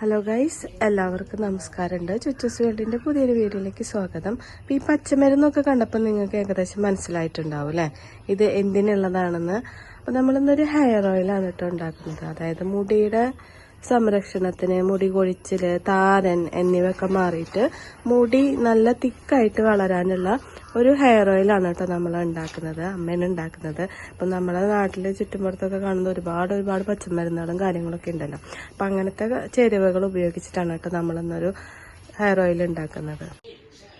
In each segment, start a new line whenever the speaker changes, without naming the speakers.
Hello guys എല്ലാവർക്കും നമസ്കാരമുണ്ട്. ചുറ്റൂസ് വേൾഡിന്റെ പുതിയൊരു വീഡിയോയിലേക്ക് സ്വാഗതം. ഈ പച്ചമരുന്നൊക്കെ കണ്ടപ്പോൾ നിങ്ങൾക്ക് ഏകദേശം മനസ്സിലായിട്ടുണ്ടാവും അല്ലേ? ഇത് എന്തിനുള്ളതാണെന്ന്. അപ്പം നമ്മളിന്നൊരു ഹെയർ ഓയിലാണ് കേട്ടോ ഉണ്ടാക്കുന്നത്. അതായത് മുടിയുടെ സംരക്ഷണത്തിന് മുടി കൊഴിച്ചിൽ താരൻ എന്നിവയൊക്കെ മാറിയിട്ട് മുടി നല്ല തിക്കായിട്ട് വളരാനുള്ള ഒരു ഹെയർ ഓയിലാണ് കേട്ടോ നമ്മൾ ഉണ്ടാക്കുന്നത് അമ്മേനെ ഉണ്ടാക്കുന്നത്. അപ്പം നമ്മളെ നാട്ടിലെ ചുറ്റുമ്പുറത്തൊക്കെ കാണുന്ന ഒരുപാട് ഒരുപാട് പച്ചമരുന്നുകളും കാര്യങ്ങളൊക്കെ ഉണ്ടല്ലോ. അപ്പം അങ്ങനത്തെ ചേരുവകൾ ഉപയോഗിച്ചിട്ടാണ് കേട്ടോ നമ്മളിന്നൊരു ഹെയർ ഓയിൽ ഉണ്ടാക്കുന്നത്.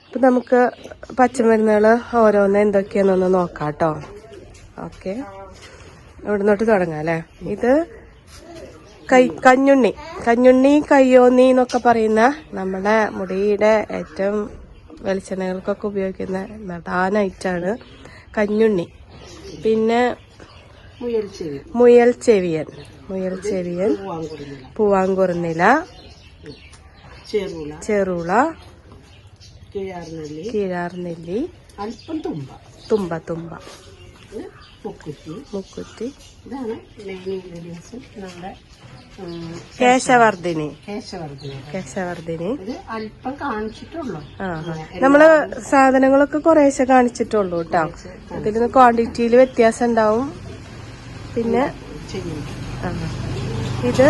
അപ്പം നമുക്ക് പച്ചമരുന്നുകൾ ഓരോന്ന് എന്തൊക്കെയാണെന്നൊന്ന് നോക്കാം കേട്ടോ. ഓക്കെ. ഇവിടുന്നോട്ട് തുടങ്ങാം അല്ലേ? ഇത് കൈ കഞ്ഞുണ്ണി. കഞ്ഞുണ്ണി കയ്യോന്നി എന്നൊക്കെ പറയുന്ന നമ്മുടെ മുടിയുടെ ഏറ്റവും വെളിച്ചെണ്ണകൾക്കൊക്കെ ഉപയോഗിക്കുന്ന പ്രധാന ഐറ്റാണ് കഞ്ഞുണ്ണി. പിന്നെ
മുയൽ ചെവി.
മുയൽ ചെവിയൻ. മുയൽ ചെവിയൻ. പൂവാങ്കുറുന്നില.
ചെറുള. കിഴാർനെല്ലി. അല്പം തുമ്പ.
തുമ്പ
മുക്കുറ്റി.
മുക്കുറ്റി.
ഇതാണ് നമ്മുടെ
കേശവർദ്ധിനി.
കേശവർദ്ധന.
കേശവർദ്ധിനി.
ഇത് അല്പം കാണിച്ചിട്ടുള്ളൂ.
നമ്മൾ സാധനങ്ങളൊക്കെ കുറേശ്ശെ കാണിച്ചിട്ടുള്ളൂ കേട്ടോ ഇതിൽ ക്വാണ്ടിറ്റിയിൽ വ്യത്യാസം ഉണ്ടാവും പിന്നെ ഇത്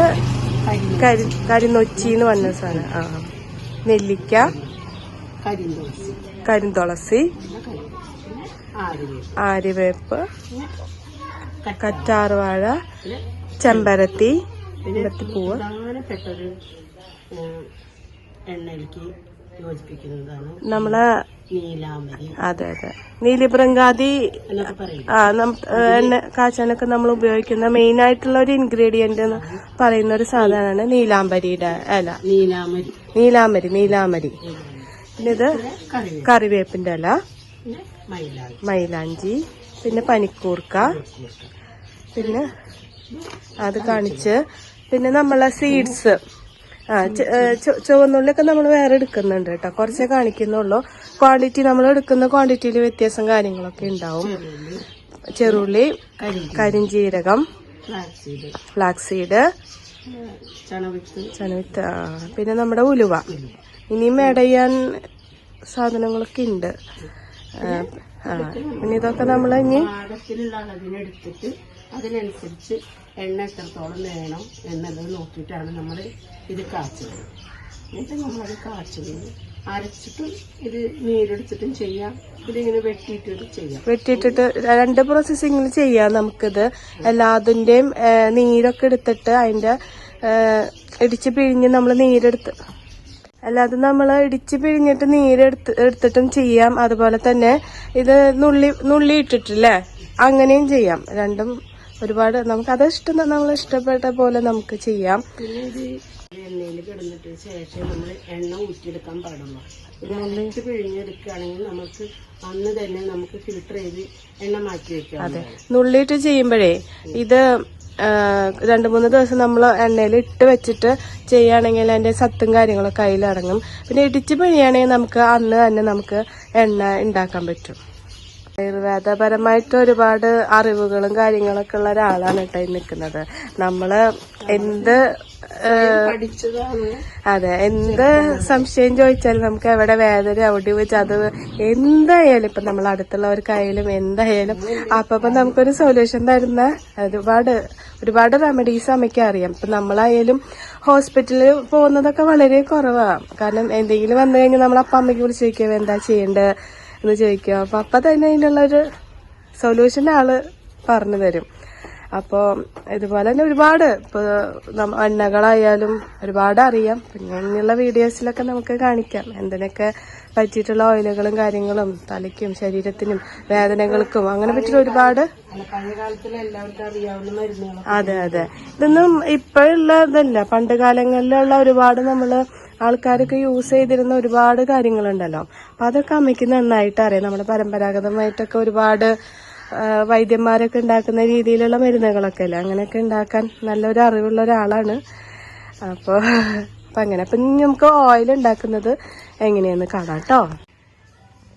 കരിനൊച്ചി എന്ന് പറഞ്ഞ സാധനം. ആ നെല്ലിക്ക
കരിന്തുളസി ആര്യവേപ്പ്
കറ്റാർവാഴ ചെമ്പരത്തി
എണ്ണയിലേക്ക് യോജിപ്പിക്കുന്നതാണ്
നമ്മളെ അതെ അതെ. നീലിബ്രങ്കാതി ആ എണ്ണ കാച്ചാനൊക്കെ നമ്മൾ ഉപയോഗിക്കുന്ന മെയിൻ ആയിട്ടുള്ള ഒരു ഇൻഗ്രീഡിയന്റ് എന്ന് പറയുന്ന ഒരു സാധനമാണ് നീലാംബരിയുടെ ഇല.
നീലാമരി
നീലാമരി നീലാമരി പിന്നെ ഇത് കറിവേപ്പിന്റെ ഇല. മൈലാഞ്ചി. പിന്നെ പനിക്കൂർക്ക. പിന്നെ അത് കാണിച്ച് പിന്നെ നമ്മളെ സീഡ്സ് ആ ചുവന്നുള്ളിയൊക്കെ നമ്മൾ വേറെ എടുക്കുന്നുണ്ട് കേട്ടോ. കുറച്ചേ കാണിക്കുന്നുള്ളൂ. ക്വാണ്ടിറ്റി നമ്മൾ എടുക്കുന്ന ക്വാണ്ടിറ്റിയിൽ വ്യത്യാസം കാര്യങ്ങളൊക്കെ ഉണ്ടാവും.
ചെറുള്ളി
കരിഞ്ചീരകം
കരിഞ്ചി ഫ്ലാക്സീഡ്
ഫ്ലാക്സ് സീഡ്
ചണവിത്ത്
പിന്നെ നമ്മുടെ ഉലുവ. ഇനിയും ആഡ് ചെയ്യാൻ സാധനങ്ങളൊക്കെ ഉണ്ട്. ആ, പിന്നെ ഇതൊക്കെ നമ്മൾ ഇനി
അതിനനുസരിച്ച് എണ്ണ എത്രത്തോളം വേണം എന്നുള്ളത് നോക്കിയിട്ടാണ് നമ്മൾ ഇത് കാച്ചുന്നത് എന്നിട്ട് നമ്മളത് കാച്ചുന്നത് അരച്ചിട്ടും ഇത് നീരെടുത്തിട്ടും ചെയ്യാം. ഇതിങ്ങനെ വെട്ടിയിട്ടിട്ട് ചെയ്യാം.
വെട്ടിയിട്ടിട്ട് രണ്ട് പ്രോസസ്സിങ്ങിൽ ചെയ്യാം നമുക്കിത്. എല്ലാതിന്റെയും നീരൊക്കെ എടുത്തിട്ട് അതിന്റെ ഇടിച്ച് പിഴിഞ്ഞ് നമ്മൾ നീരെടുത്ത്. അല്ലാതെ നമ്മൾ ഇടിച്ച് പിഴിഞ്ഞിട്ട് നീരെടുത്ത് എടുത്തിട്ടും ചെയ്യാം. അതുപോലെ തന്നെ ഇത് നുള്ളി നുള്ളി ഇട്ടിട്ടില്ലേ? അങ്ങനെയും ചെയ്യാം. രണ്ടും ഒരുപാട് നമുക്ക് അത് ഇഷ്ടം നമ്മൾ ഇഷ്ടപ്പെട്ട പോലെ നമുക്ക് ചെയ്യാം.
പിന്നെ ഇത് എണ്ണയിൽ കിടന്നിട്ട് ശേഷം നമ്മൾ എണ്ണ ഊറ്റിയെടുക്കാൻ പാടുള്ളൂ. ഇത് ഒന്നിച്ച് പിഴിഞ്ഞെടുക്കുകയാണെങ്കിൽ നമുക്ക് അന്ന് തന്നെ നമുക്ക് ഫിൽട്ടർ ചെയ്ത് എണ്ണ മാറ്റി വെക്കാം.
അതെ. നുള്ളിയിട്ട് ചെയ്യുമ്പോഴേ ഇത് രണ്ട് മൂന്ന് ദിവസം നമ്മൾ എണ്ണയിൽ ഇട്ട് വെച്ചിട്ട് ചെയ്യുകയാണെങ്കിൽ അതിന്റെ സത്തും കാര്യങ്ങളൊക്കെ അതിലടങ്ങും. പിന്നെ ഇടിച്ച് പിഴിയാണെങ്കിൽ നമുക്ക് അന്ന് തന്നെ നമുക്ക് എണ്ണ ഉണ്ടാക്കാൻ പറ്റും. ആയുർവേദപരമായിട്ട് ഒരുപാട് അറിവുകളും കാര്യങ്ങളൊക്കെ ഉള്ള ഒരാളാണ് കേട്ടോ നിൽക്കുന്നത്. നമ്മൾ എന്ത് അതെ എന്ത് സംശയം ചോദിച്ചാലും നമുക്ക് എവിടെ വേദന അവിടെ വെച്ച് അത് എന്തായാലും ഇപ്പൊ നമ്മൾ അടുത്തുള്ളവർക്കായാലും എന്തായാലും അപ്പൊ നമുക്കൊരു സൊല്യൂഷൻ തരുന്ന ഒരുപാട് ഒരുപാട് റെമഡീസ് അമ്മയ്ക്ക് അറിയാം. ഇപ്പൊ നമ്മളായാലും ഹോസ്പിറ്റലിൽ പോകുന്നതൊക്കെ വളരെ കുറവാണ് കാരണം എന്തെങ്കിലും വന്നു കഴിഞ്ഞാൽ നമ്മൾ അപ്പ അമ്മയ്ക്ക് വിളിച്ച് ചോദിക്കുക എന്താ ചെയ്യേണ്ടത് എന്ന് ചോദിക്കുക. അപ്പൊ അപ്പൊ തന്നെ അതിനുള്ളൊരു സൊല്യൂഷൻ ആൾ പറഞ്ഞു തരും. അപ്പോൾ ഇതുപോലെ തന്നെ ഒരുപാട് ഇപ്പോൾ എണ്ണകളായാലും ഒരുപാട് അറിയാം. പിന്നെ ഇങ്ങനെയുള്ള വീഡിയോസിലൊക്കെ നമുക്ക് കാണിക്കാം. എന്തിനൊക്കെ പറ്റിയിട്ടുള്ള ഓയിലുകളും കാര്യങ്ങളും തലയ്ക്കും ശരീരത്തിനും വേദനകൾക്കും അങ്ങനെ പറ്റിയ ഒരുപാട് അതെ അതെ. ഇതൊന്നും ഇപ്പോഴുള്ള ഇതല്ല പണ്ട് കാലങ്ങളിലുള്ള ഒരുപാട് നമ്മൾ ആൾക്കാരൊക്കെ യൂസ് ചെയ്തിരുന്ന ഒരുപാട് കാര്യങ്ങളുണ്ടല്ലോ. അപ്പൊ അതൊക്കെ അമ്മയ്ക്ക് നന്നായിട്ട് അറിയാം. നമ്മുടെ പരമ്പരാഗതമായിട്ടൊക്കെ ഒരുപാട് വൈദ്യന്മാരൊക്കെ ഉണ്ടാക്കുന്ന രീതിയിലുള്ള മരുന്നുകളൊക്കെ അല്ലേ? അങ്ങനെയൊക്കെ ഉണ്ടാക്കാൻ നല്ലൊരു അറിവുള്ള ഒരാളാണ്. അപ്പോൾ അപ്പം അങ്ങനെ. അപ്പം ഇനി നമുക്ക് ഓയിൽ ഉണ്ടാക്കുന്നത് എങ്ങനെയെന്ന് കാണാം കേട്ടോ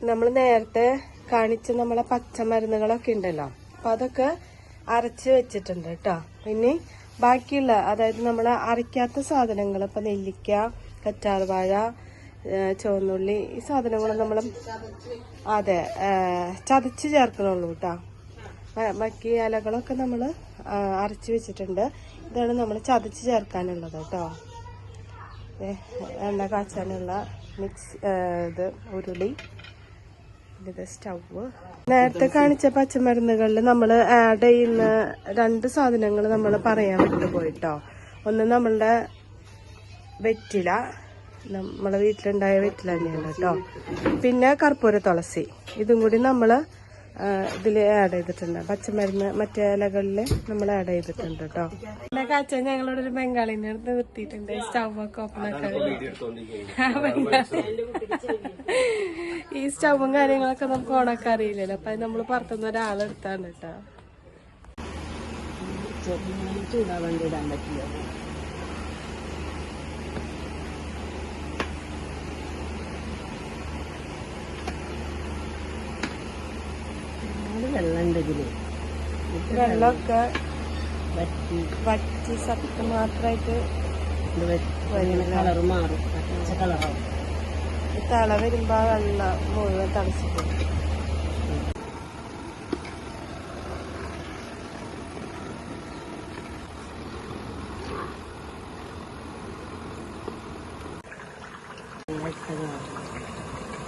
നമ്മൾ നേരത്തെ കാണിച്ച നമ്മളെ പച്ചമരുന്നുകളൊക്കെ ഉണ്ടല്ലോ. അപ്പം അതൊക്കെ അരച്ച് വെച്ചിട്ടുണ്ട് കേട്ടോ ഇനി ബാക്കിയുള്ള അതായത് നമ്മൾ അരയ്ക്കാത്ത സാധനങ്ങൾ ഇപ്പം നെല്ലിക്ക കറ്റാർവാഴ വാഴ ചുവന്നുള്ളി ഈ സാധനങ്ങൾ നമ്മൾ അതെ ചതച്ച് ചേർക്കണുള്ളൂ കേട്ടോ ബാക്കി ഇലകളൊക്കെ നമ്മൾ അരച്ച് വെച്ചിട്ടുണ്ട്. ഇതാണ് നമ്മൾ ചതച്ച് ചേർക്കാനുള്ളത് കേട്ടോ എണ്ണ കാച്ചാനുള്ള മിക്സ് ഇത് ഉരുളി ഇത് സ്റ്റവ്. നേരത്തെ കാണിച്ച പച്ചമരുന്നുകളിൽ നമ്മൾ ആഡ് ചെയ്യുന്ന രണ്ട് സാധനങ്ങൾ നമ്മൾ പറയാൻ വിട്ടുപോയിട്ടോ ഒന്ന് നമ്മളുടെ വെറ്റില. നമ്മളെ വീട്ടിലുണ്ടായ വെറ്റില തന്നെയാണ് കേട്ടോ. പിന്നെ കർപ്പൂര തുളസി. ഇതും കൂടി നമ്മൾ ഇതിൽ ആഡ് ചെയ്തിട്ടുണ്ട്. പച്ചമരുന്ന് മറ്റേ ഇലകളിൽ നമ്മൾ ആഡ് ചെയ്തിട്ടുണ്ട് കേട്ടോ. പിന്നെ കാച്ച ഞങ്ങളോട് ഒരു ബംഗാളിനെ അടുത്ത് നിർത്തിയിട്ടുണ്ട് സ്റ്റവ് ഒക്കെ ഓപ്പൺ ആക്കാൻ ഈ സ്റ്റവും കാര്യങ്ങളൊക്കെ നമുക്ക് ഓണാക്കാൻ അറിയില്ലല്ലോ. അപ്പൊ അത് നമ്മൾ പുറത്തുനിന്ന് ഒരാളെടുത്താണ് കേട്ടോ.
ചെറുതായി ചൂടാൻ വേണ്ടി ഇടാൻ പറ്റില്ല ഒരുപാട് വെള്ളം ഉണ്ട് ഇതിൽ.
വെള്ളമൊക്കെ
വറ്റി.
വറ്റി സത്ത് മാത്രമായിട്ട്
കളറ് മാറും. കളറാവും
തള വരുമ്പോ ആ വെള്ളം മുഴുവൻ തളച്ചിട്ട്.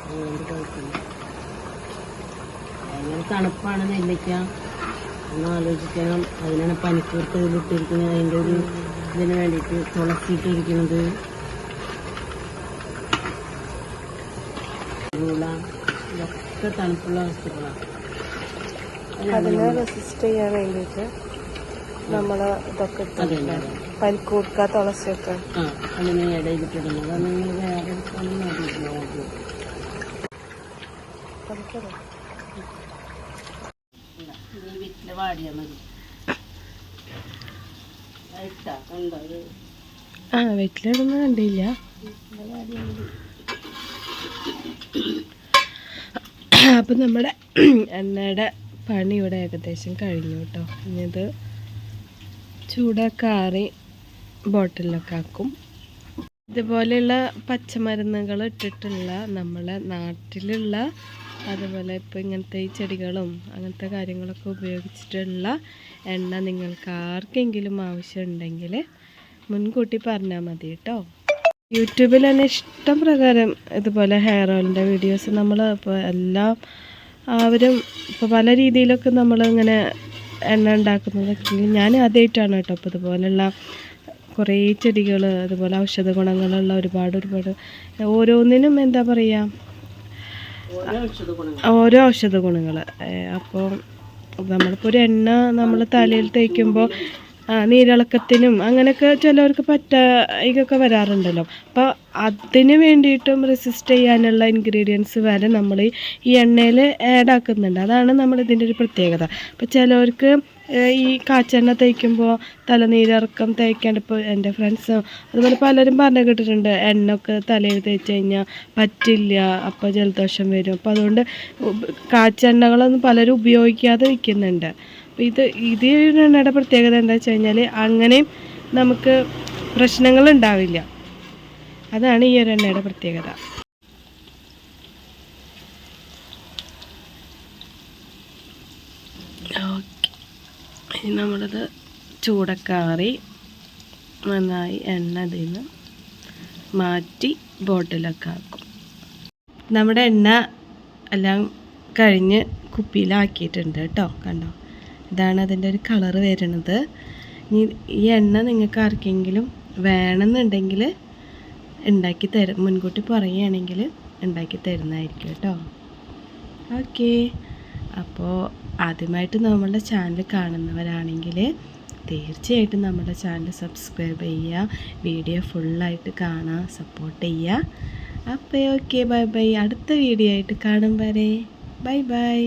അതുകൊണ്ട് കുഴപ്പമില്ല. ഭയങ്കര തണുപ്പാണ് നെല്ലിക്ക. ഒന്ന് ആലോചിക്കണം. അതിനാണ് പനിക്കൂർത്ത് ഇട്ടിരിക്കുന്നത് അതിന്റെ ഒരു ഇതിന് വേണ്ടിയിട്ട് തുളസിയിട്ടിരിക്കുന്നത് ഇതൊക്കെ തണുപ്പുള്ള വസ്തുക്കളാണ്
അതിനെ റെസിസ്റ്റ് ചെയ്യാൻ വേണ്ടിയിട്ട് നമ്മൾ ഇതൊക്കെ പനിക്കൂർക്ക തുളസിയൊക്കെ.
അങ്ങനെ ഇടയിലിട്ടിടുന്നത് നിങ്ങൾ വേറെ ഒന്നും വാടിയാൽ മതി. ഇട്ടാ കണ്ടോ
ആ വീട്ടിലിടുന്ന കണ്ടില്ല. അപ്പം നമ്മുടെ എണ്ണയുടെ പണി ഇവിടെ ഏകദേശം കഴിഞ്ഞു കേട്ടോ. ഇനി ഇത് ആറി ബോട്ടിലൊക്കെ ആക്കും. ഇതുപോലെയുള്ള പച്ചമരുന്നുകൾ ഇട്ടിട്ടുള്ള നമ്മളെ നാട്ടിലുള്ള അതുപോലെ ഇപ്പോൾ ഇങ്ങനത്തെ ഈ ചെടികളും അങ്ങനത്തെ കാര്യങ്ങളൊക്കെ ഉപയോഗിച്ചിട്ടുള്ള എണ്ണ നിങ്ങൾക്ക് ആർക്കെങ്കിലും ആവശ്യമുണ്ടെങ്കിൽ മുൻകൂട്ടി പറഞ്ഞാൽ മതി കേട്ടോ. യൂട്യൂബിൽ തന്നെ ഇഷ്ടം പ്രകാരം ഇതുപോലെ ഹെയർ ഓയിലിന്റെ വീഡിയോസ് നമ്മൾ ഇപ്പോൾ എല്ലാം അവരും ഇപ്പോൾ പല രീതിയിലൊക്കെ നമ്മൾ ഇങ്ങനെ എണ്ണ ഉണ്ടാക്കുന്നതൊക്കെ ഞാൻ ആദ്യമായിട്ടാണ് കേട്ടോ. അപ്പോൾ ഇതുപോലെയുള്ള കുറേ ചെടികൾ അതുപോലെ ഔഷധ ഗുണങ്ങളുള്ള ഒരുപാട് ഒരുപാട് ഓരോന്നിനും എന്താ പറയുക
ഓരോ ഔഷധ ഗുണങ്ങൾ
അപ്പോൾ നമ്മളിപ്പോൾ ഒരു എണ്ണ നമ്മൾ തലയിൽ തേക്കുമ്പോൾ നീരിളക്കത്തിനും അങ്ങനെയൊക്കെ ചിലവർക്ക് പറ്റായികൊക്കെ വരാറുണ്ടല്ലോ. അപ്പോൾ അതിന് വേണ്ടിയിട്ടും റെസിസ്റ്റ് ചെയ്യാനുള്ള ഇൻഗ്രീഡിയൻസ് വരെ നമ്മൾ ഈ എണ്ണയിൽ ആഡ് ആക്കുന്നുണ്ട്. അതാണ് നമ്മൾ ഇതിന്റെ ഒരു പ്രത്യേകത. അപ്പോൾ ചിലവർക്ക് ഈ കാച്ചെണ്ണ തേക്കുമ്പോൾ തലനീരിറക്കം തേക്കാണ്ട് ഇപ്പോൾ എന്റെ ഫ്രണ്ട്സ് അതുപോലെ പലരും പറഞ്ഞു കേട്ടിട്ടുണ്ട് എണ്ണയൊക്കെ തലയിൽ തേച്ച് കഴിഞ്ഞാൽ പറ്റില്ല അപ്പോൾ ജലദോഷം വരും. അപ്പോൾ അതുകൊണ്ട് കാച്ചെണ്ണകളൊന്നും പലരും ഉപയോഗിക്കാതെ ഇരിക്കുന്നുണ്ട് അപ്പോൾ ഇത് ഇത് എണ്ണയുടെ പ്രത്യേകത എന്താ വെച്ച് കഴിഞ്ഞാൽ അങ്ങനെയും നമുക്ക് പ്രശ്നങ്ങൾ ഉണ്ടാവില്ല. അതാണ് ഈ ഒരു എണ്ണയുടെ പ്രത്യേകത ഓക്കെ നമ്മളത് ചൂടക്കാറി നന്നായി എണ്ണ ഇതിൽ നിന്ന് മാറ്റി ബോട്ടിലൊക്കെ ആക്കും. നമ്മുടെ എണ്ണ എല്ലാം കഴിഞ്ഞ് കുപ്പിയിലാക്കിയിട്ടുണ്ട് കേട്ടോ കണ്ടോ? ഇതാണ് അതിന്റെ ഒരു കളറ് വരുന്നത്. ഈ എണ്ണ നിങ്ങൾക്ക് ആർക്കെങ്കിലും വേണമെന്നുണ്ടെങ്കിൽ ഉണ്ടാക്കി തരും മുൻകൂട്ടി പറയുകയാണെങ്കിൽ ഉണ്ടാക്കി തരുന്നതായിരിക്കും കേട്ടോ. ഓക്കെ. അപ്പോൾ ആദ്യമായിട്ട് നമ്മളുടെ ചാനൽ കാണുന്നവരാണെങ്കിൽ തീർച്ചയായിട്ടും നമ്മുടെ ചാനൽ സബ്സ്ക്രൈബ് ചെയ്യുക വീഡിയോ ഫുള്ളായിട്ട് കാണാൻ സപ്പോർട്ട് ചെയ്യുക. അപ്പോൾ ഓക്കെ ബൈ ബൈ അടുത്ത വീഡിയോ ആയിട്ട് കാണും വരെ. Bye bye